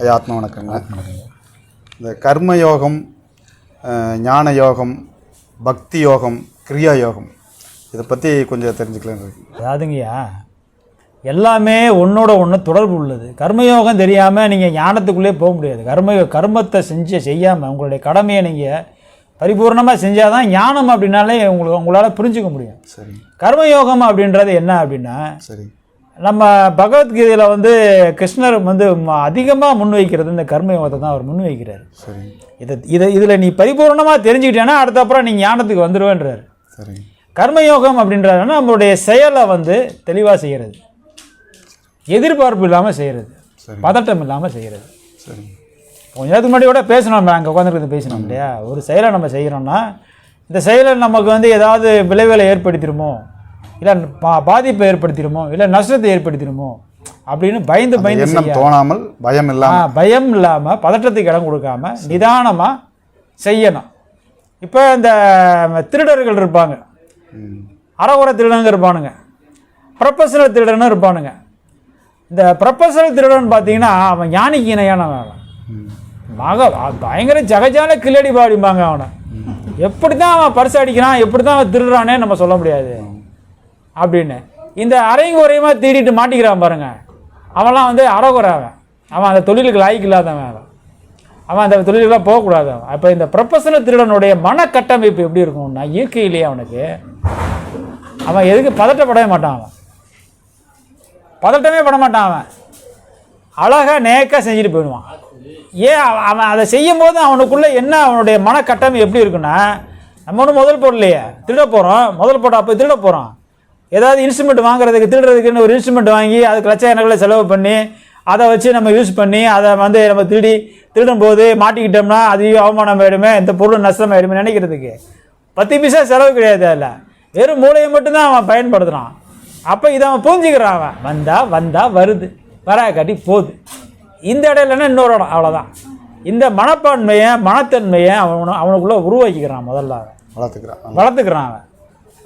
ஐயா ஆத்ம வணக்கங்க. இந்த கர்ம யோகம் ஞான யோகம் பக்தி யோகம் கிரியா யோகம் இதை பற்றி கொஞ்சம் தெரிஞ்சுக்கலாம் அதாவதுங்கய்யா எல்லாமே ஒன்றோட ஒன்று தொடர்பு உள்ளது. கர்மயோகம் தெரியாமல் நீங்கள் ஞானத்துக்குள்ளே போக முடியாது. கர்ம கர்மத்தை செஞ்சு செய்யாமல் உங்களுடைய கடமையை நீங்கள் பரிபூர்ணமாக செஞ்சால் தான் ஞானம் அப்படின்னாலே உங்களுக்கு உங்களால் புரிஞ்சுக்க முடியும். சரி. கர்மயோகம் அப்படின்றது என்ன அப்படின்னா சரி. நம்ம பகவத்கீதையில் வந்து கிருஷ்ணர் வந்து அதிகமாக முன்வைக்கிறது இந்த கர்மயோகத்தை தான் அவர் முன்வைக்கிறார். சரி. இதை இதை இதில் நீ பரிபூர்ணமாக தெரிஞ்சுக்கிட்டேன்னா அடுத்த அப்புறம் நீ ஞானத்துக்கு வந்துடுவேன்றார் சரி. கர்மயோகம் அப்படின்றது நம்மளுடைய செயலை வந்து தெளிவாக செய்கிறது எதிர்பார்ப்பு இல்லாமல் செய்கிறது. பதட்டம் இல்லாமல் செய்கிறது சரி. கொஞ்ச நேரத்துக்கு முன்னாடி கூட பேசணும் நம்ம அங்கே உட்காந்துருக்கிறது பேசணும் இல்லையா? ஒரு செயலை நம்ம செய்கிறோம்னா இந்த செயலை நமக்கு வந்து ஏதாவது விளைவுகளை ஏற்படுத்திடுமோ? இல்லை பா பாதிப்பை ஏற்படுத்திடுமோ? இல்லை நஷ்டத்தை ஏற்படுத்திடுமோ? அப்படின்னு பயந்து பயந்து எண்ணம் தோணாமல் பயம் இல்லாமல் பயம் இல்லாமல் பதற்றத்துக்கு இடம் கொடுக்காம நிதானமாக செய்யணும். இப்போ இந்த திருடர்கள் இருப்பாங்க. அறகுறை திருடங்க இருப்பானுங்க. ப்ரொஃபஷனல் திருடனும் இருப்பானுங்க. இந்த ப்ரொஃபஷனல் திருடன் பார்த்தீங்கன்னா அவன் ஞானிக்கு இணையானவன். மக பயங்கர ஜகஜால கில்லடி பாடிம்பாங்க அவனை. எப்படி தான் அவன் பரிசு அடிக்கிறான் எப்படி தான் அவன் திருடுறானே நம்ம சொல்ல முடியாது. அப்படின்னு. இந்த அரையும் குறையுமா தேடிட்டு மாட்டிக்கிறான் பாருங்க. அவன்லாம் வந்து அறகுறாவன் அவன் அவன் அந்த தொழிலுக்கு லாய்க்கு இல்லாதவன் அவன். அவன் அந்த தொழிலுக்குலாம் போகக்கூடாது அவன். அப்போ இந்த ப்ரொஃபஷனல் திருடனுடைய மனக்கட்டமைப்பு எப்படி இருக்கும்னா இயற்கையிலேயே அவனுக்கு. அவன் எதுக்கு பதட்டப்படவே மாட்டான் அவன். பதட்டமே பட மாட்டான் அவன். அழகாக நேக்காக செஞ்சுட்டு போயிடுவான். ஏன் அவன் அவன் அதை செய்யும் போது அவனுக்குள்ளே என்ன அவனுடைய மனக்கட்டமை எப்படி இருக்குன்னா நம்ம ஒன்றும் முதல் போடலையே. திருட போகிறோம் முதல் போட்டால் அப்போ திருட போகிறோம் ஏதாவது இன்ஸ்ட்ருமெண்ட் வாங்குறதுக்கு திருடுறதுக்குன்னு ஒரு இன்ஸ்ட்ருமெண்ட் வாங்கி அதுக்கு லட்சக்கணக்கில் செலவு பண்ணி அதை வச்சு நம்ம யூஸ் பண்ணி அதை வந்து நம்ம திருடி திருடும் போது மாட்டிக்கிட்டோம்னா அது அவமானம் ஆயிடுமே இந்த பொருள் நஷ்டம் ஆயிடுமே நினைக்கிறதுக்கு. பத்து பைசா செலவு கிடையாது அதில். வெறும் மூளையை மட்டும்தான் அவன் பயன்படுத்துகிறான் அப்போ இதை அவன் புரிஞ்சுக்கிறான் அவன். வந்தா வந்தா வருது. வரா காட்டி போகுது. இந்த இடையிலன்னா இன்னொரு இடம்? அவ்வளோதான் இந்த மனப்பான்மையை மனத்தன்மையை அவனு அவனுக்குள்ளே உருவாக்கிக்கிறான் முதல்ல. அவன் வளர்த்துக்கிறான். வளர்த்துக்கிறான் அவன்.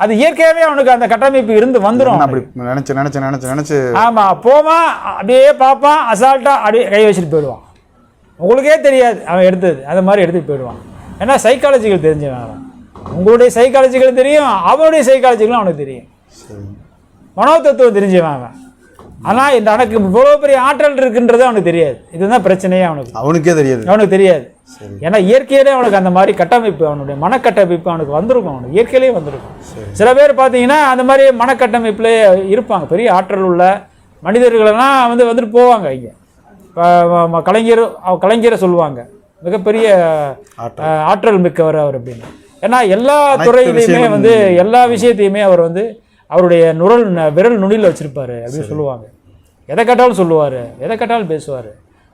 அது இயற்கையாகவே அவனுக்கு அந்த கட்டமைப்பு இருந்து வந்துடும் அப்படி நினச்சி நினச்சி நினச்சி நினச்சி. ஆமாம் போவான் அப்படியே பார்ப்பான் அசால்ட்டாக அப்படியே கை வச்சுட்டு போயிடுவான். உங்களுக்கே தெரியாது அவன் எடுத்தது அந்த மாதிரி எடுத்துட்டு போயிடுவான். ஏன்னா சைக்காலஜிக்கல் தெரிஞ்சவன் உங்களுடைய சைக்காலஜிக்கல் தெரியும் அவனுடைய சைக்காலஜிக்கலும் அவனுக்கு தெரியும். மனோ தத்துவம் தெரிஞ்சவன் அவன். ஆனால் இந்த எனக்கு இவ்வளோ பெரிய ஆற்றல் இருக்குன்றது அவனுக்கு தெரியாது. இதுதான் பிரச்சனையே அவனுக்கு. அவனுக்கே தெரியாது. அவனுக்கு தெரியாது. ஏன்னா இயற்கையிலே அவனுக்கு அந்த மாதிரி கட்டமைப்பு அவனுடைய மனக்கட்டமைப்பு அவனுக்கு வந்திருக்கும். அவனுக்கு இயற்கையிலேயே வந்திருக்கும். சில பேர் பார்த்தீங்கன்னா அந்த மாதிரி மனக்கட்டமைப்பில் இருப்பாங்க. பெரிய ஆற்றல் உள்ள மனிதர்களெல்லாம் வந்து வந்துட்டு போவாங்க இங்கே. கலைஞர் அவ- கலைஞரை சொல்லுவாங்க. மிகப்பெரிய ஆற்றல். மிக்கவர் அவர் அப்படின்னு. ஏன்னா எல்லா துறையிலையுமே வந்து எல்லா விஷயத்தையுமே அவர் வந்து அவருடைய நுரல் விரல் நுனியில் வச்சிருப்பாரு அப்படின்னு சொல்லுவாங்க. எதை கேட்டாலும் சொல்லுவார். எதை கேட்டாலும் பேசுவார்.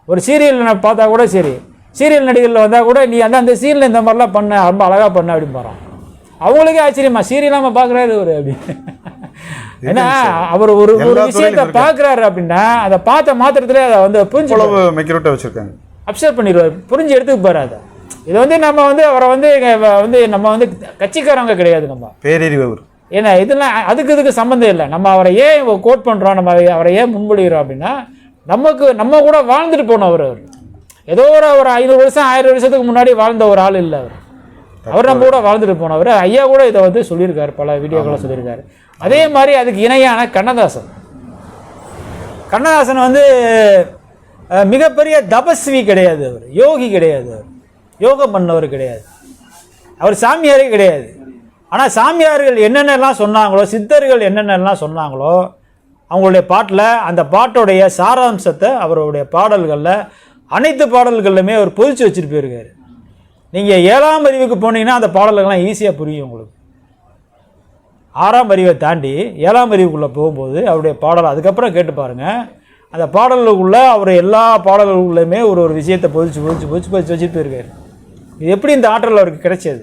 ஒரு சீரியல் பார்த்தா கூட சரி. சீரியல் நடிகரில் வந்தால் கூட நீ அந்த அந்த சீரியல் இந்த மாதிரிலாம் பண்ண ரொம்ப அழகாக பண்ண அப்படின்னு பாறான் அவங்களுக்கே ஆச்சரியமா சீரியலாம பார்க்குறாரு அவர் அப்படின்னு. ஏன்னா அவர் ஒரு ஒரு விஷயத்தை பார்க்குறாரு அப்படின்னா அதை பார்த்த மாத்திரத்திலே அதை வந்து புரிஞ்சு இவ்வளவு மெக்யூரிட்டாக வச்சுருக்காங்க? அப்சர்வ் பண்ணிடுவார். புரிஞ்சு எடுத்துக்கு அது. இது வந்து நம்ம வந்து அவரை வந்து வந்து நம்ம வந்து கட்சிக்காரங்க கிடையாது நம்ம. பேரறிவு ஏன்னா இதெல்லாம் அதுக்கு இதுக்கு சம்மந்தம் இல்லை. நம்ம அவரை ஏன் கோட் பண்ணுறோம் நம்ம அவரை ஏன் முன்மொழிகிறோம் அப்படின்னா நமக்கு நம்ம கூட வாழ்ந்துட்டு போனவர் அவர். ஏதோ ஒரு ஒரு ஐநூறு வருஷம் ஆயிரம் வருஷத்துக்கு முன்னாடி வாழ்ந்த ஒரு ஆள் இல்லை அவர். அவர் நம்ம கூட வாழ்ந்துட்டு போனவர். ஐயா கூட இதை வந்து சொல்லியிருக்காரு பல வீடியோக்களை சொல்லியிருக்காரு. அதே மாதிரி அதுக்கு இணையான கண்ணதாசன். கண்ணதாசன் வந்து மிகப்பெரிய தபஸ்வி கிடையாது அவர். யோகி கிடையாது அவர். யோகம் பண்ணவர் கிடையாது. அவர் சாமியாரே கிடையாது. ஆனால் சாமியார்கள் என்னென்னலாம் சொன்னாங்களோ சித்தர்கள் என்னென்னலாம் சொன்னாங்களோ அவங்களுடைய பாட்டில் அந்த பாட்டோடைய சாராம்சத்தை அவருடைய பாடல்களில் அனைத்து பாடல்கள்லையுமே அவர் பொதிச்சு வச்சுட்டு போயிருக்காரு. நீங்கள் ஏழாம் அறிவுக்கு போனீங்கன்னா அந்த பாடல்கள்லாம் ஈஸியாக புரியும் உங்களுக்கு. ஆறாம் அறிவை தாண்டி ஏழாம் அறிவுக்குள்ளே போகும்போது அவருடைய பாடல் அதுக்கப்புறம் கேட்டு பாருங்கள் அந்த பாடல்களுக்குள்ளே அவர் எல்லா பாடல்களுக்குள்ளேயுமே ஒரு ஒரு விஷயத்தை பொதிச்சு பொதிச்சு பொதிச்சு பொதிச்சு வச்சுட்டு போயிருக்காரு. இது எப்படி இந்த ஆற்றல் அவருக்கு கிடைச்சது?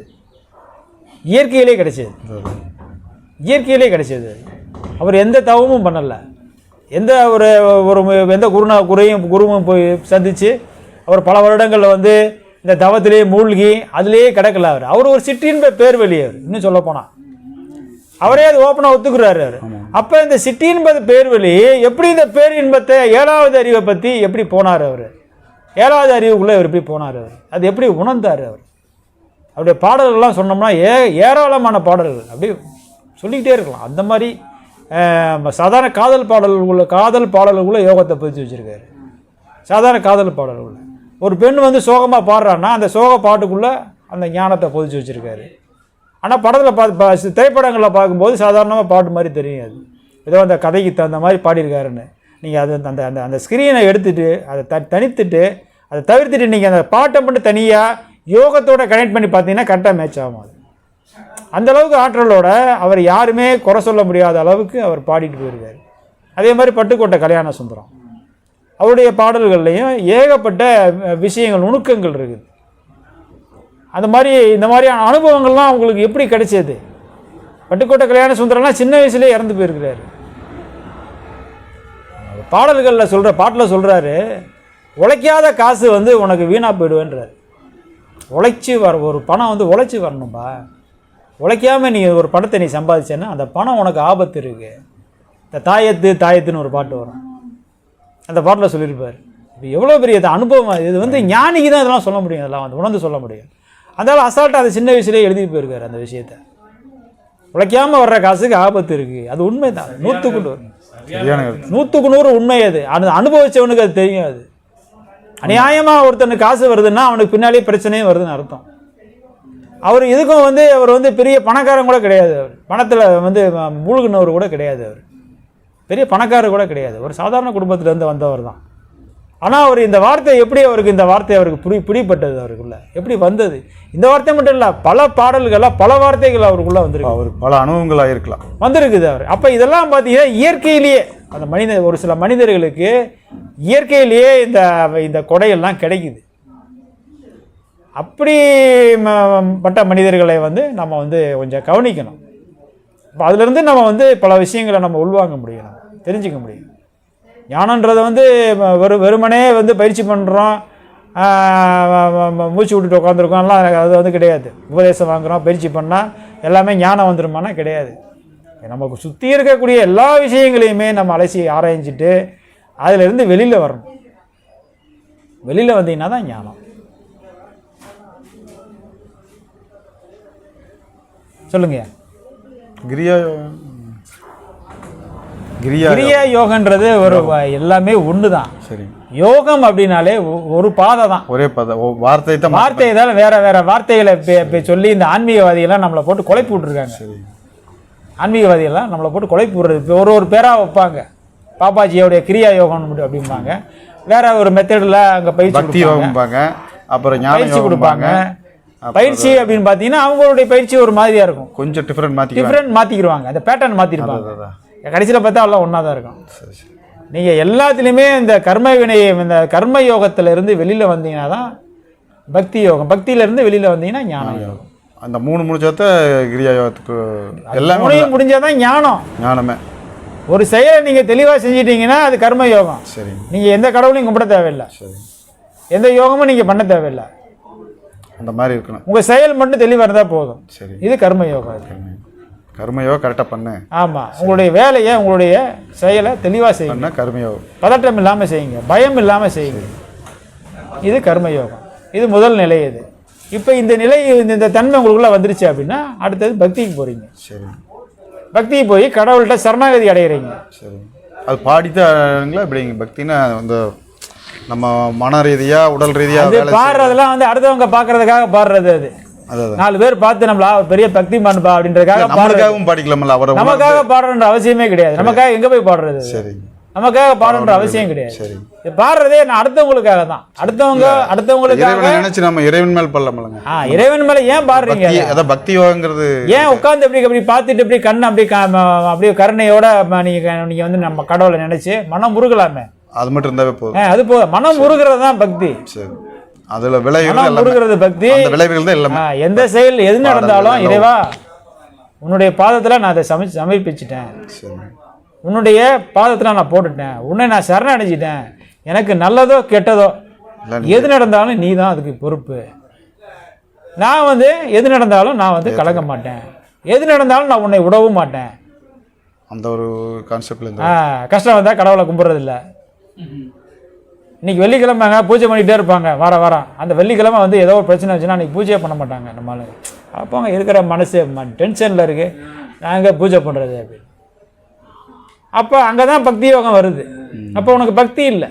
இயற்கையிலே கிடைச்சது. இயற்கையிலே கிடைச்சது. அவர் எந்த தவமும் பண்ணலை. எந்த ஒரு ஒரு எந்த குருநா குறையும் குருவும் போய் சந்தித்து அவர் பல வருடங்களில் வந்து இந்த தவத்திலேயே மூழ்கி அதிலேயே கிடக்கல அவர். அவர் ஒரு சிட்டின்ப பேர் வெளியவர் இன்னும் சொல்ல போனால் அவரே அது ஓப்பனாக ஒத்துக்கிறாரு அவர். அப்போ இந்த சிட்டி என்பது பேர் வழி எப்படி இந்த பேர் இன்பத்தை ஏழாவது அறிவை பற்றி எப்படி போனார் அவர்? ஏழாவது அறிவுக்குள்ளே இவர் எப்படி போனார் அவர்? அது எப்படி உணர்ந்தார் அவர்? அப்படியே பாடல்கள்லாம் சொன்னோம்னா ஏ ஏராளமான பாடல்கள். அப்படியே சொல்லிக்கிட்டே இருக்கலாம். அந்த மாதிரி சாதாரண காதல் பாடல்களுள்ள காதல் பாடல்களுள்ள யோகத்தை பதிச்சு வச்சுருக்காரு. சாதாரண காதல் பாடல்கள் ஒரு பெண் வந்து சோகமாக பாடுறான்னா அந்த சோக பாட்டுக்குள்ளே அந்த ஞானத்தை பொதிச்சு வச்சுருக்காரு. ஆனால் படத்தில் பார்த்து பா திரைப்படங்களில் பார்க்கும்போது சாதாரணமாக பாட்டு மாதிரி தெரியும் அது. ஏதோ அந்த கதைக்கு தகுந்த மாதிரி பாடியிருக்காருன்னு. நீங்கள் அது அந்த அந்த அந்த ஸ்க்ரீனை எடுத்துகிட்டு அதை த தனித்துட்டு அதை தவிர்த்துட்டு நீங்கள் அந்த பாட்டை மட்டும் தனியாக யோகத்தோட கனெக்ட் பண்ணி பார்த்தீங்கன்னா கரெக்டாக மேட்ச் ஆகும் அது. அந்த அளவுக்கு ஆற்றலோட அவர் யாருமே குறை சொல்ல முடியாத அளவுக்கு அவர் பாடிட்டு போயிருக்காரு. அதே மாதிரி பட்டுக்கோட்டை கல்யாண சுந்தரம். அவருடைய பாடல்கள்லையும் ஏகப்பட்ட விஷயங்கள் நுணுக்கங்கள் இருக்குது. அந்த மாதிரி இந்த மாதிரியான அனுபவங்கள்லாம் அவங்களுக்கு எப்படி கிடைச்சது? பட்டுக்கோட்டை கல்யாண சுந்தரம்லாம் சின்ன வயசுலேயே இறந்து போயிருக்கிறாரு. பாடல்களில் சொல்கிற பாட்டில் சொல்கிறாரு உழைக்காத காசு வந்து உனக்கு வீணாக போயிடுவேன்றார். உழைச்சி வர ஒரு பணம் வந்து உழைச்சி வரணும்பா. உழைக்காம நீ ஒரு பணத்தை நீ சம்பாதிச்சேன்னா அந்த பணம் உனக்கு ஆபத்து இருக்கு. இந்த தாயத்து தாயத்துன்னு ஒரு பாட்டு வரும். அந்த பாட்டில் சொல்லியிருப்பார். இப்போ எவ்வளோ பெரிய அனுபவம் இது வந்து ஞானிக்கு தான் இதெல்லாம் சொல்ல முடியும் இதெல்லாம் வந்து உணர்ந்து சொல்ல முடியும். அதனால அசால்ட்டாக அது சின்ன வயசுலேயே எழுதி போயிருக்காரு அந்த விஷயத்தை. உழைக்காம வர்ற காசுக்கு ஆபத்து இருக்கு. அது உண்மைதான். நூற்றுக்கு நூறு. நூற்றுக்கு நூறு உண்மை அது. அது அனுபவிச்சவனுக்கு அது தெரியும் அது. அநியாயமாக ஒருத்தனுக்கு காசு வருதுன்னா அவனுக்கு பின்னாலே பிரச்சனையும் வருதுன்னு அர்த்தம். அவர் இதுக்கும் வந்து அவர் வந்து பெரிய பணக்காரன் கூட கிடையாது அவர். பணத்தில் வந்து மூழ்கினவர் கூட கிடையாது அவர். பெரிய பணக்காரர் கூட கிடையாது. ஒரு சாதாரண குடும்பத்திலேருந்து வந்தவர் தான். ஆனால் அவர் இந்த வார்த்தை எப்படி அவருக்கு இந்த வார்த்தை அவருக்கு புரி பிடிப்பட்டது அவருக்குள்ள? எப்படி வந்தது? இந்த வார்த்தை மட்டும் இல்லை பல பாடல்களாக பல வார்த்தைகள் அவருக்குள்ளே வந்திருக்கு. அவருக்கு பல அனுபவங்கள் ஆயிருக்கலாம் வந்திருக்குது அவர். அப்போ இதெல்லாம் பார்த்தீங்கன்னா இயற்கையிலேயே அந்த மனித ஒரு சில மனிதர்களுக்கு இயற்கையிலேயே இந்த இந்த கொடையெல்லாம் கிடைக்குது. அப்படி பட்ட மனிதர்களை வந்து நம்ம வந்து கொஞ்சம் கவனிக்கணும். இப்போ அதுலேருந்து நம்ம வந்து பல விஷயங்களை நம்ம உள்வாங்க முடியும் தெரிஞ்சுக்க முடியும். ஞானன்றதை வந்து வெறு வெறுமனே வந்து பயிற்சி பண்ணுறோம் மூச்சு விட்டுட்டு உட்காந்துருக்கோம்லாம் அது வந்து கிடையாது. உபதேசம் வாங்குகிறோம் பயிற்சி பண்ணால் எல்லாமே ஞானம் வந்துருமானா கிடையாது. நமக்கு சுற்றி இருக்கக்கூடிய எல்லா விஷயங்களையுமே நம்ம அலசி ஆராய்ஞ்சிட்டு அதிலிருந்து வெளியில் வரணும். வெளியில் வந்தீங்கன்னா தான் ஞானம். சொல்லுங்க. கிரியா யோகம். கிரியா யோகன்றது ஒரு எல்லாமே ஒன்று தான் சரி. யோகம் அப்படின்னாலே ஒரு பாதை தான் ஒரே பத. வார்த்தை தான் வார்த்தை தான் வேற வேற வார்த்தைகளை சொல்லி இந்த ஆன்மீகவாதிகள்லாம் நம்மளை போட்டு குழப்பி விட்ருக்காங்க சரி. ஆன்மீகவாதிகள்லாம் நம்மளை போட்டு குழப்பி விடுறது. ஒரு ஒரு பேராக வைப்பாங்க. பாப்பாஜியோடைய கிரியா யோகம் அப்படி- அப்படிம்பாங்க. வேற ஒரு மெத்தடில் அங்கே பயிற்சி. யோகம்பாங்க. அப்புறம் பயிற்சி கொடுப்பாங்க. பயிற்சி அப்படின்னு பார்த்தீங்கன்னா அவங்களுடைய பயிற்சி ஒரு மாதிரியா இருக்கும். கொஞ்சம் டிஃப்ரெண்ட் மாற்றிக்கலாம் டிஃப்ரெண்ட் மாற்றிக்கிடுவாங்க அந்த பேட்டர்ன் மாற்றிருப்பாங்க கடைசியில் பார்த்தா எல்லாம் ஒன்றா தான் இருக்கும். நீங்கள் எல்லாத்துலேயுமே இந்த கர்ம வினை இந்த கர்ம யோகத்துல இருந்து வெளியில் வந்தீங்கன்னா தான் பக்தி யோகம். பக்தியிலேருந்து வெளியில் வந்தீங்கன்னா ஞான யோகம். அந்த மூணு முடிச்சாத்த கிரியா யோகத்துக்கு எல்லாமே மூணையும் முடிஞ்சாதான் ஞானம். ஞானமே. ஒரு செயலை நீங்கள் தெளிவாக செஞ்சிட்டீங்கன்னா அது கர்ம யோகம். சரி. நீங்கள் எந்த கடவுளையும் கும்பிட தேவையில்லை. சரி. எந்த யோகமும் நீங்கள் பண்ண தேவையில்லை. அந்த மாதிரி இருக்கணும். உங்கள் செயல் மட்டும் தெளிவாக இருந்தால் போதும். சரி. இது கர்ம யோகம். இது கர்மயோகம் கரெக்டாக பண்ணு. ஆமாம் உங்களுடைய வேலையை உங்களுடைய செயலை தெளிவாக செய்யுங்க. கர்மயோகம் பதட்டம் இல்லாமல் செய்யுங்க பயம் இல்லாமல் செய்யுங்க. இது கர்மயோகம். இது முதல் நிலை இது. இப்போ இந்த நிலை இந்த தன்மை உங்களுக்குள்ள வந்துருச்சு அப்படின்னா அடுத்தது பக்திக்கு போகிறீங்க சரி. பக்திக்கு போய் கடவுள்கிட்ட சரணாகதி அடைகிறீங்க சரி. அது பாடித்தாங்களா இப்படிங்க பக்தின்னா அந்த நம்ம மன ரீதியாக உடல் ரீதியாக பாடுறதெல்லாம் வந்து அடுத்தவங்க பார்க்கறதுக்காக பாடுறது அது. நாலு பேர் பார்த்து நம்மளா ஒரு பெரிய பக்தி பண்ணுப்பா அப்படின்றதுக்காக பாடுறது. நம்மளுக்காகவும் பாடிக்கலாமல்ல அவரை நமக்காக பாடுறன்ற அவசியமே கிடையாது. நமக்காக எங்க போய் பாடுறது? சரி நமக்காக பாடுன்ற அவசியம் கிடையாது. சரி. பாடுறதே நான் அடுத்தவங்களுக்காக தான். அடுத்தவங்க அடுத்தவங்களுக்காக நினைச்சு நம்ம இறைவன் மேல் பல்லமல்லங்க ஆ இறைவன் மேல ஏன் பாடுறீங்க அதான் பக்தி யோகங்கிறது ஏன் உட்காந்து இப்படி இப்படி பார்த்துட்டு இப்படி கண்ணை அப்படி அப்படியே கருணையோட நீங்க நீங்க வந்து நம்ம கடவுளை நினைச்சு மனம் முருகலாமே அது மட்டும் இருந்தாவே போதும். அது போதும். மனம் முருகிறது தான் பக்தி. சரி. அதுல விளைவுகள் முருகிறது பக்தி. அந்த விளைவுகள் தான் ஆ, எந்த செயல் எது நடந்தாலும் இறைவா உன்னுடைய பாதத்துல நான் அதை சமை சமர்ப்பிச்சிட்டேன். உன்னுடைய பாதத்துல நான் போட்டுட்டேன். உன்னை நான் சரணடைஞ்சிட்டேன். எனக்கு நல்லதோ கெட்டதோ எது நடந்தாலும் நீ தான் அதுக்கு பொறுப்பு. நான் வந்து எது நடந்தாலும் நான் வந்து கலங்க மாட்டேன். எது நடந்தாலும் நான் உன்னை விடவும் மாட்டேன். அந்த ஒரு கான்செப்ட்ல கஷ்டம் வந்தால் கடவுளை கும்பிட்றதில்ல. இன்னைக்கு வெள்ளிக்கிழமைங்க பூஜை பண்ணிகிட்டே இருப்பாங்க. வார வாரம் அந்த வெள்ளிக்கிழமை வந்து ஏதோ ஒரு பிரச்சனை வச்சுன்னா அன்றைக்கி பூஜையே பண்ண மாட்டாங்க நம்மளால அப்போங்க இருக்கிற மனசு டென்ஷனில் இருக்குது நாங்கள் பூஜை பண்ணுறது அப்படின்னு அப்போ அங்கே தான் பக்தி யோகம் வருது. அப்போ உனக்கு பக்தி இல்லை.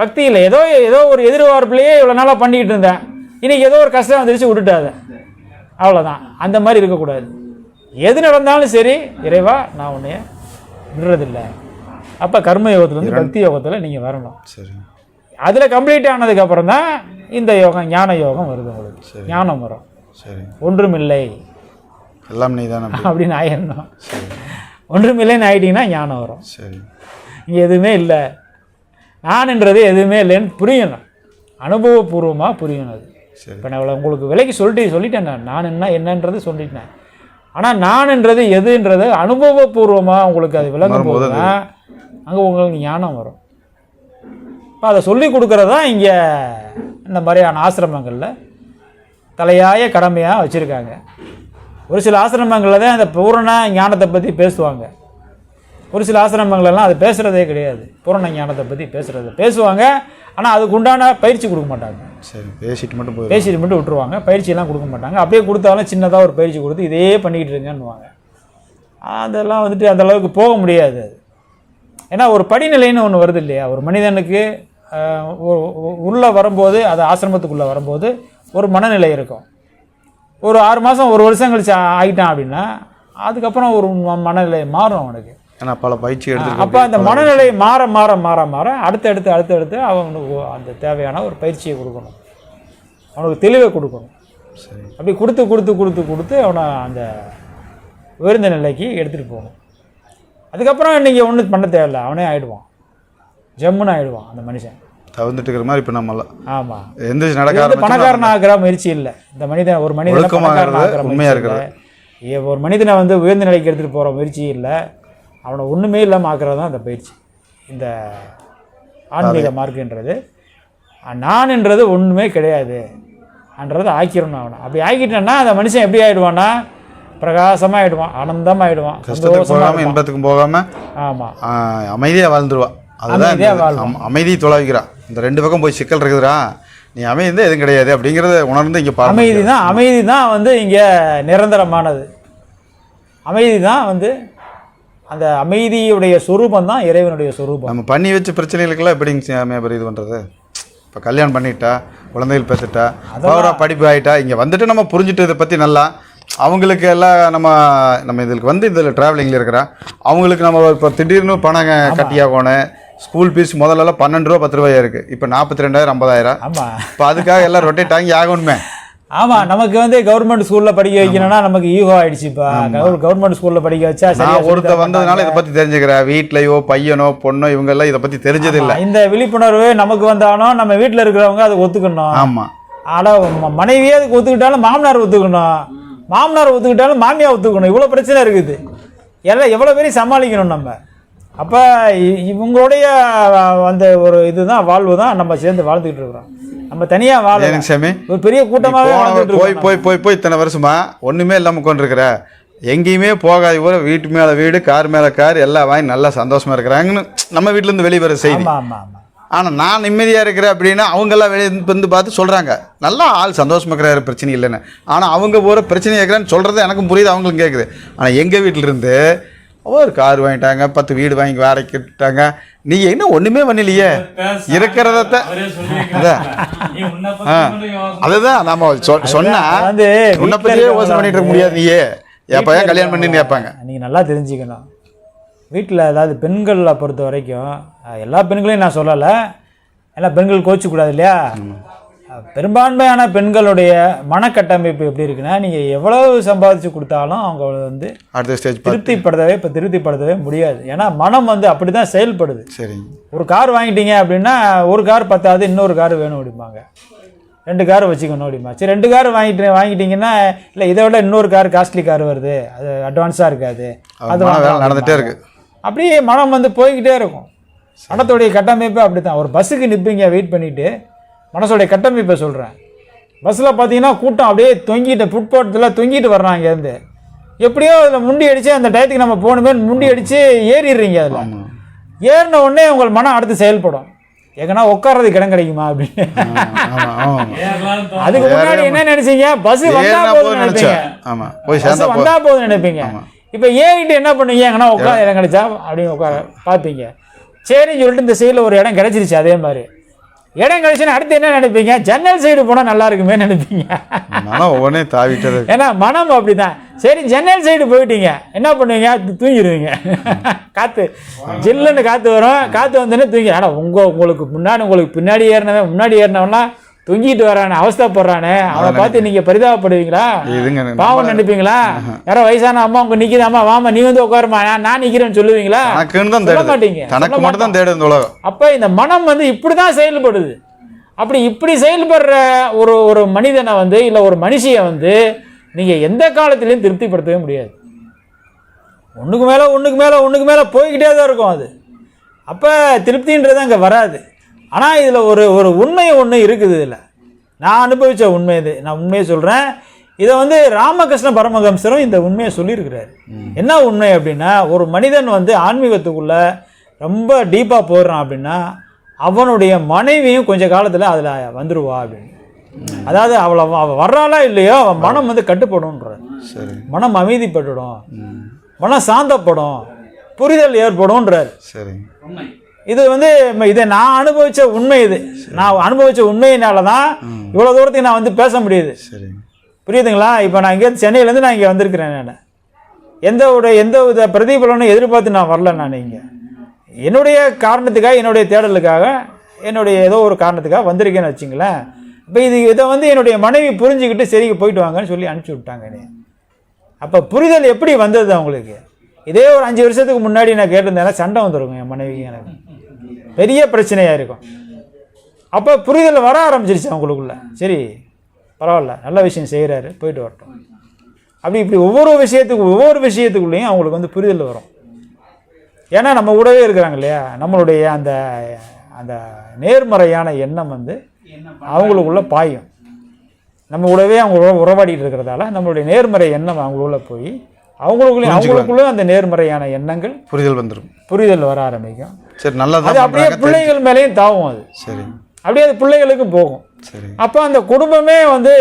பக்தி இல்லை. ஏதோ ஏதோ ஒரு எதிர்பார்ப்புலையே இவ்வளோ நாளாக பண்ணிக்கிட்டு இருந்தேன். இன்னைக்கு ஏதோ ஒரு கஷ்டம் வந்துருச்சு விட்டுட்டாத. அவ்வளோதான் அந்த மாதிரி இருக்கக்கூடாது. எது நடந்தாலும் சரி இறைவா நான் உன்னைய விடுறதில்லை. அப்போ கர்ம யோகத்துலேருந்து பக்தி யோகத்தில் நீங்கள் வரணும். சரி. அதில் கம்ப்ளீட் ஆனதுக்கப்புறம் தான் இந்த யோகம் ஞான யோகம் வருது உங்களுக்கு. ஞானம் வரும். சரி. ஒன்றுமில்லை. எல்லாம் நீ தானே அப்படின்னு ஆயிடணும் ஒன்றுமில்லைன்னு ஆயிட்டீங்கன்னா ஞானம் வரும். சரி. இங்கே எதுவுமே இல்லை. நான்ன்றது எதுவுமே இல்லைன்னு புரியணும். அனுபவபூர்வமாக புரியணும் அது. சரி. இப்போ நான் உங்களுக்கு விலைக்கு சொல்லிட்டு சொல்லிட்டேன் நான். நான் என்ன என்னன்றது சொல்லிட்டேன். ஆனால் நான்ன்றது எதுன்றது அனுபவபூர்வமாக உங்களுக்கு அது விளங்கும் போது தான் அங்கே உங்களுக்கு ஞானம் வரும். இப்போ அதை சொல்லி கொடுக்கறது தான் இங்கே இந்த மாதிரியான ஆசிரமங்களில் தலையாய கடமையாக வச்சுருக்காங்க. ஒரு சில ஆசிரமங்களில் தான் இந்த பூரண ஞானத்தை பற்றி பேசுவாங்க. ஒரு சில ஆசிரமங்களெல்லாம் அது பேசுகிறதே கிடையாது. பூரண ஞானத்தை பற்றி பேசுகிறது பேசுவாங்க ஆனால் அதுக்கு உண்டான பயிற்சி கொடுக்க மாட்டாங்க. சரி பேசிட்டு மட்டும் போய் பேசிட்டு மட்டும் விட்டுருவாங்க. பயிற்சியெல்லாம் கொடுக்க மாட்டாங்க. அப்படியே கொடுத்தாலும் சின்னதாக ஒரு பயிற்சி கொடுத்து இதே பண்ணிக்கிட்டு இருங்கன்னுவாங்க. அதெல்லாம் வந்துட்டு அந்த அளவுக்கு போக முடியாது அது. ஏன்னா ஒரு படிநிலைன்னு ஒன்று வருது இல்லையா? ஒரு மனிதனுக்கு உள்ள வரும்போது அது ஆசிரமத்துக்குள்ளே வரும்போது ஒரு மனநிலை இருக்கும். ஒரு ஆறு மாதம் ஒரு வருஷம் கழிச்சு ஆகிட்டான் அப்படின்னா அதுக்கப்புறம் ஒரு மனநிலை மாறும் அவனுக்கு. ஏன்னா பல பயிற்சி எடுத்து அப்போ அந்த மனநிலை மாற மாற மாற மாற அடுத்தடுத்து அடுத்தடுத்து அவனுக்கு அந்த தேவையான ஒரு பயிற்சியை கொடுக்கணும். அவனுக்கு தெளிவை கொடுக்கணும். சரி. அப்படி கொடுத்து கொடுத்து கொடுத்து கொடுத்து அவனை அந்த உயர்ந்த நிலைக்கு எடுத்துகிட்டு போகணும். அதுக்கப்புறம் நீங்கள் ஒன்றும் பண்ண தேவையில்ல. அவனே ஆயிடுவான். ஜம்முன்னு ஆயிடுவான் அந்த மனுஷன். தவிர்த்துட்டு இருக்கிற மாதிரி இப்போ நம்மளாம் ஆமாம் எந்திரிச்சு நடக்க பணக்காரன் ஆகிற முயற்சி இல்லை. இந்த மனிதன் ஒரு மனிதனை ஒழுக்கமாகிறது, பணக்காரன் ஆக்குற உண்மையா முயற்சி இல்லை. ஏ- ஒரு மனிதனை வந்து உயர்ந்த நிலைக்கு எடுத்துகிட்டு போகிற முயற்சி இல்லை. அவனை ஒன்றுமே இல்லாமல் ஆக்குறது தான் அந்த பயிற்சி. இந்த ஆன்மீக மார்க்குன்றது. நான்ன்றது ஒன்றுமே கிடையாது. அன்றதை ஆக்கிடணும் அவனை. அப்படி ஆக்கிட்டேன்னா அந்த மனுஷன் எப்படி ஆயிடுவான்னா பிரகாசமாக ஆயிடுவான் ஆனந்தமாக ஆயிடுவான் கஷ்டத்துக்கு சந்தோஷமா போகாம இன்பத்துக்கும் போகாம ஆமாம் ஆஹ், அமைதியா வாழ்ந்துருவா. அதுதான் அமைதியா தொலைக்கிறான் இந்த ரெண்டு பக்கம் போய் சிக்கல் இருக்குதுடா. நீ அமைதி எதுவும் கிடையாது அப்படிங்கிறத உணர்ந்து இங்க பாருங்க. அமைதி தான் அமைதி தான் வந்து இங்கே நிரந்தரமானது. அமைதி தான் வந்து அந்த அமைதியுடைய சொரூபம் தான் இறைவனுடைய சொரூபம். நம்ம பண்ணி வச்ச பிரச்சனைகளுக்கெல்லாம் எப்படிங்க இது பண்ணுறது இப்போ கல்யாணம் பண்ணிட்டா குழந்தைகள் பெற்றுட்டா பவரா படிப்பு ஆகிட்டா இங்கே வந்துட்டு நம்ம புரிஞ்சுட்டு இதை பற்றி நல்லா அவங்களுக்கு எல்லாம் நம்ம நம்ம இதுக்கு வந்து இதில் ட்ராவலிங்கில் இருக்கிறா அவங்களுக்கு நம்ம இப்போ திடீர்னு பணம் கட்டியாகணும் ஸ்கூல் ஃபீஸ் முதல்லலாம் பன்னெண்டு ரூபா பத்து ரூபாயா இருக்குது இப்போ நாற்பத்தி ரெண்டாயிரம் ஐம்பதாயிரம் இப்போ அதுக்காக எல்லாம் ரொட்டேட் ஆகி ஆகணுமே. ஆமாம் நமக்கு வந்து கவர்மெண்ட் ஸ்கூலில் படிக்க வைக்கணும்னா நமக்கு ஈகோ ஆயிடுச்சு இப்போ கவர்மெண்ட் ஸ்கூலில் படிக்க வச்சா நான் ஒருத்த வந்ததுனால இதை பற்றி தெரிஞ்சுக்கிறேன் வீட்லையோ பையனோ பொண்ணோ இவங்கெல்லாம் இதை பற்றி தெரிஞ்சது இல்லை இந்த விழிப்புணர்வு நமக்கு வந்தாலும் நம்ம வீட்டில் இருக்கிறவங்க அதை ஒத்துக்கணும். ஆமாம் ஆனால் மனைவியே அதுக்கு ஒத்துக்கிட்டாலும் மாமனார் ஒத்துக்கணும். மாமனார் ஒத்துக்கிட்டாலும் மாமியார் ஒத்துக்கணும். இவ்வளோ பிரச்சனை இருக்குது. எல்லாம் எவ்வளோ பேரையும் சமாளிக்கணும் நம்ம. அப்போ இவங்களுடைய அந்த ஒரு இதுதான் வாழ்வு தான் நம்ம சேர்ந்து வாழ்ந்துக்கிட்டு இருக்கிறோம். நம்ம தனியாக வாழ எனக்கு சாமி ஒரு பெரிய வாழ்ந்துட்டு போய் போய் போய் போய் இத்தனை வருஷமா ஒண்ணுமே இல்லாம கொண்டிருக்கிற எங்கேயுமே போகாத ஊர வீட்டு மேல வீடு கார் மேல கார் எல்லாம் வாங்கி நல்லா சந்தோஷமா இருக்கிறாங்கன்னு நம்ம வீட்ல இருந்து வெளியே வர செய்தி ஆமாம் ஆமாம் ஆமாம் ஆனா நான் நிம்மதியா இருக்கிறேன் அப்படின்னா அவங்க எல்லாம் வெளியே வந்து பார்த்து சொல்றாங்க. நல்லா ஆள் சந்தோஷமா இருக்கிறாரு பிரச்சனை இல்லைன்னு. ஆனா அவங்க போற பிரச்சனை இருக்கிறேன்னு சொல்றது எனக்கும் புரியுது அவங்களுக்கும் கேட்குது ஆனா எங்க வீட்டுல இருந்து ஒரு கார் வாங்கிட்டாங்க பத்து வீடு வாங்கி வாடகைக்கிட்டாங்க நீங்க என்ன ஒண்ணுமே பண்ணலையே? இருக்கிறத அதான். ஆ, அதுதான் நம்ம சொ- சொன்னா வந்து உன்னை பத்தியே யோசனை பண்ணிட்டு இருக்க முடியாது நீயே. எப்ப ஏன் கல்யாணம் பண்ணின்னு கேட்பாங்க. நீங்கள் நல்லா தெரிஞ்சுக்கணும். வீட்டில் அதாவது பெண்களை பொறுத்த வரைக்கும் எல்லா பெண்களையும் நான் சொல்லலை. எல்லா பெண்கள் கோச்சிக்கூடாது இல்லையா? பெரும்பான்மையான பெண்களுடைய மனக்கட்டமைப்பு எப்படி இருக்குன்னா நீங்கள் எவ்வளவு சம்பாதிச்சு கொடுத்தாலும் அவங்க வந்து அடுத்த ஸ்டேஜ் திருப்திப்படுத்தவே இப்போ திருப்திப்படுத்தவே முடியாது. ஏன்னா மனம் வந்து அப்படி தான் செயல்படுது. சரிங்க. ஒரு கார் வாங்கிட்டீங்க அப்படின்னா ஒரு கார் பத்தாது இன்னொரு கார் வேணும் அப்படிம்பாங்க. ரெண்டு கார் வச்சுக்கணும் அப்படிமா சரி ரெண்டு கார் வாங்கிட்டு வாங்கிட்டீங்கன்னா இல்லை இதை விட இன்னொரு கார் காஸ்ட்லி கார் வருது. அது அட்வான்ஸாக இருக்காது. அது மன வேலை வாங்கலாம் நடந்துட்டே அப்படிம்பாங்க. இருக்கு. அப்படியே மனம் வந்து போய்கிட்டே இருக்கும். மனத்தோடைய கட்டமைப்பு அப்படி தான் ஒரு பஸ்ஸுக்கு நிற்பீங்க வெயிட் பண்ணிவிட்டு மனசோடைய கட்டமைப்பை சொல்கிறேன் பஸ்ஸில் பார்த்தீங்கன்னா கூட்டம் அப்படியே தொங்கிட்டு ஃபுட்பாத்தில் தொங்கிட்டு வர்றாங்க இங்கேருந்து. எப்படியோ அதில் முண்டி அடித்து அந்த டயத்துக்கு நம்ம போகணுமே முண்டி அடித்து ஏறிடுறீங்க அதில். ஏறின உடனே உங்கள் மனம் அடுத்து செயல்படும். எங்கன்னா உட்கார்றதுக்கு இடம் கிடைக்குமா அப்படின்னு. அதுக்கு முன்னாடி என்ன நினைச்சீங்க? பஸ் வந்தா போதும் நினைப்பீங்க. வந்தா போதும் நினைப்பீங்க. இப்போ ஏறிட்டு என்ன பண்ணுவீங்க? எங்கன்னா உட்கார இடம் கிடைச்சா அப்படின்னு உட்கார பார்ப்பீங்க. சரின்னு சொல்லிட்டு இந்த சைடில் ஒரு இடம் கிடைச்சிருச்சு அதே மாதிரி. இடம் கிடைச்சுன்னா அடுத்து என்ன நினைப்பீங்க? ஜன்னல் சைடு போனால் நல்லா இருக்குமே நினைப்பீங்க? மனம் ஒவ்வொன்றே தாவிட்டது. ஏன்னா மனம் அப்படிதான். சரி ஜன்னல் சைடு போயிட்டீங்க. என்ன பண்ணுவீங்க? தூங்கிடுவீங்க காற்று ஜில்லுன்னு காற்று வரும். காற்று வந்தோடனே தூங்கி ஆனால் உங்க உங்களுக்கு முன்னாடி உங்களுக்கு பின்னாடி ஏறினவன் முன்னாடி ஏறினவன்லாம் தூங்கிட்டு வரானே அவஸ்தைப்படுறானே. அவனை பார்த்து நீங்க பரிதாபப்படுவீங்களா? பாவம் நினைப்பீங்களா? யாரோ வயசான அம்மா உங்க நிக்குதாம்மா வாமா நீ வந்து உட்காருமா நான் நிக்கிறேன்னு சொல்லுவீங்களா? சொல்ல மாட்டீங்க. தனக்கு மட்டும் தான் தேடுது உலகம். அப்ப இந்த மனம் வந்து இப்படிதான் செயல்படுது. அப்படி இப்படி செயல்படுற ஒரு ஒரு மனிதனை வந்து இல்ல ஒரு மனுஷியை வந்து நீங்க எந்த காலத்திலையும் திருப்திப்படுத்தவே முடியாது. ஒண்ணுக்கு மேல ஒண்ணுக்கு மேல ஒண்ணுக்கு மேல போய்கிட்டே தான் இருக்கும் அது. அப்ப திருப்தின்றது அங்க வராது. ஆனா இதுல ஒரு ஒரு உண்மை ஒண்ணு இருக்குது இதுல. நான் அனுபவிச்ச உண்மை இது. நான் உண்மையை சொல்றேன். இதை வந்து ராமகிருஷ்ண பரமஹம்சரும் இந்த உண்மையை சொல்லியிருக்கிறாரு. என்ன உண்மை அப்படின்னா ஒரு மனிதன் வந்து ஆன்மீகத்துக்குள்ள ரொம்ப டீப்பாக போடுறான் அப்படின்னா அவனுடைய மனைவியும் கொஞ்ச காலத்தில் அதில் வந்துருவா அப்படின்னு. அதாவது அவளை அவள் வர்றாளா இல்லையோ அவன் மனம் வந்து கட்டுப்படும்ன்றார். சரி. மனம் அமைதிப்பட்டுடும். மனம் சாந்தப்படும். புரிதல் ஏற்படும்ன்றார். சரி. இது வந்து இதை நான் அனுபவிச்ச உண்மை இது. நான் அனுபவிச்ச உண்மையினால தான் இவ்வளோ தூரத்துக்கு நான் வந்து பேச முடியுது. சரி. புரியுதுங்களா? இப்போ நான் இங்கே சென்னையிலேருந்து நான் இங்கே வந்திருக்கிறேன் நான். எந்த ஒரு எந்த வித பிரதிபலனும் எதிர்பார்த்து நான் வரல நான் இங்கே. என்னுடைய காரணத்துக்காக என்னுடைய தேடலுக்காக என்னுடைய ஏதோ ஒரு காரணத்துக்காக வந்திருக்கேன்னு வச்சுங்களேன். இப்போ இது இதை வந்து என்னுடைய மனைவி புரிஞ்சுக்கிட்டு சரி போயிட்டு வாங்கன்னு சொல்லி அனுப்பிச்சி விட்டாங்க என்னைய அப்போ புரிதல் எப்படி வந்தது அவங்களுக்கு? இதே ஒரு அஞ்சு வருஷத்துக்கு முன்னாடி நான் கேட்டிருந்தேன்னா சண்டை வந்துருக்கும் என் மனைவி எனக்கு. பெரிய பிரச்சனையாக இருக்கும். அப்போ புரிதல் வர ஆரம்பிச்சிருச்சு அவங்களுக்குள்ள. சரி பரவாயில்ல நல்ல விஷயம் செய்கிறாரு போயிட்டு வரட்டும். அப்படி இப்படி ஒவ்வொரு விஷயத்துக்கு ஒவ்வொரு விஷயத்துக்குள்ளேயும் அவங்களுக்கு வந்து புரிதல் வரும். ஏன்னா நம்ம கூடவே இருக்கிறாங்க இல்லையா? நம்மளுடைய அந்த அந்த நேர்மறையான எண்ணம் வந்து அவங்களுக்குள்ள பாயும். நம்ம கூடவே அவங்க உற- உறவாடிட்டு இருக்கிறதால நம்மளுடைய நேர்மறை எண்ணம் அவங்களுக்குள்ள போய் அவங்களுக்குள்ளே அவங்களுக்குள்ள அந்த நேர்மறையான எண்ணங்கள் புரிதல் வந்துடும் புரிதல் வர ஆரம்பிக்கும். சரி நல்லதா அது அப்படியே பிள்ளைகள் மேலேயும் தாவும் அது. சரி. அப்படியே அது பிள்ளைகளுக்கு போகும். சரி. அப்போ அந்த குடும்பமே வந்து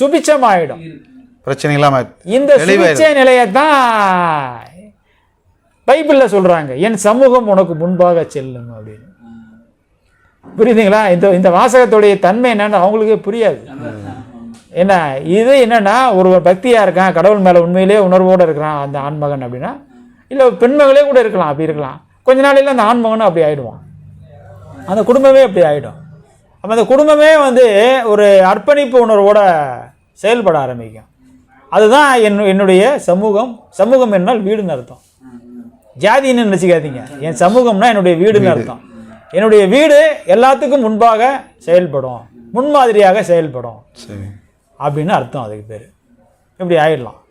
சுபிச்சமாயிடும். பிரச்சனை இல்லாம இந்த சுபிச்ச நிலையை தான் பைபிளில் சொல்றாங்க என் சமூகம் உனக்கு முன்பாக செல்லும் அப்படின்னு. புரியுதுங்களா? இந்த இந்த வாசகத்துடைய தன்மை என்னன்னு அவங்களுக்கே புரியாது. என்ன இது என்னன்னா ஒரு பக்தியா இருக்கான் கடவுள் மேல உண்மையிலேயே உணர்வோட இருக்கிறான் அந்த ஆண்மகன் அப்படின்னா இல்லை பெண்மகளே கூட இருக்கலாம் அப்படி இருக்கலாம். கொஞ்ச நாளையில அந்த ஆண்மகனும் அப்படி ஆயிடுவான். அந்த குடும்பமே அப்படி ஆயிடும். அப்போ அந்த குடும்பமே வந்து ஒரு அர்ப்பணிப்பு உணர்வோட செயல்பட ஆரம்பிக்கும். அதுதான் என் என்னுடைய சமூகம். சமூகம் என்னால் வீடுன்னு அர்த்தம். ஜாதின்னு நினச்சிக்காதீங்க. என் சமூகம்னா என்னுடைய வீடுன்னு அர்த்தம். என்னுடைய வீடு எல்லாத்துக்கும் முன்பாக செயல்படும். முன்மாதிரியாக செயல்படும். அப்படின்னு அர்த்தம் அதுக்கு பேர். இப்படி ஆயிடலாம்.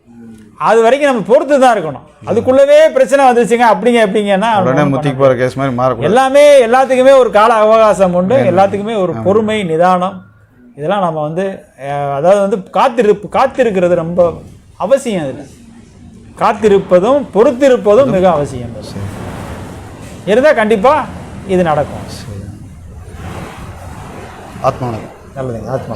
அது வரைக்கும் நம்ம பொறுத்து தான் இருக்கணும். அதுக்குள்ளவே பிரச்சனை வந்துச்சுங்க அப்படிங்க எப்படிங்கன்னா உடனே முத்திக்கு போற கேஸ் மாதிரி மாறக்கூடாது. எல்லாமே எல்லாத்துக்குமே ஒரு கால அவகாசம் உண்டு எல்லாத்துக்குமே ஒரு பொறுமை நிதானம். இதெல்லாம் நம்ம வந்து அதாவது வந்து காத்திருப்பு காத்திருக்கிறது ரொம்ப அவசியம் அதில். காத்திருப்பதும் பொறுத்திருப்பதும் மிக அவசியம். இருந்தால் கண்டிப்பாக இது நடக்கும். ஆத்மானது நல்லதுங்க ஆத்மா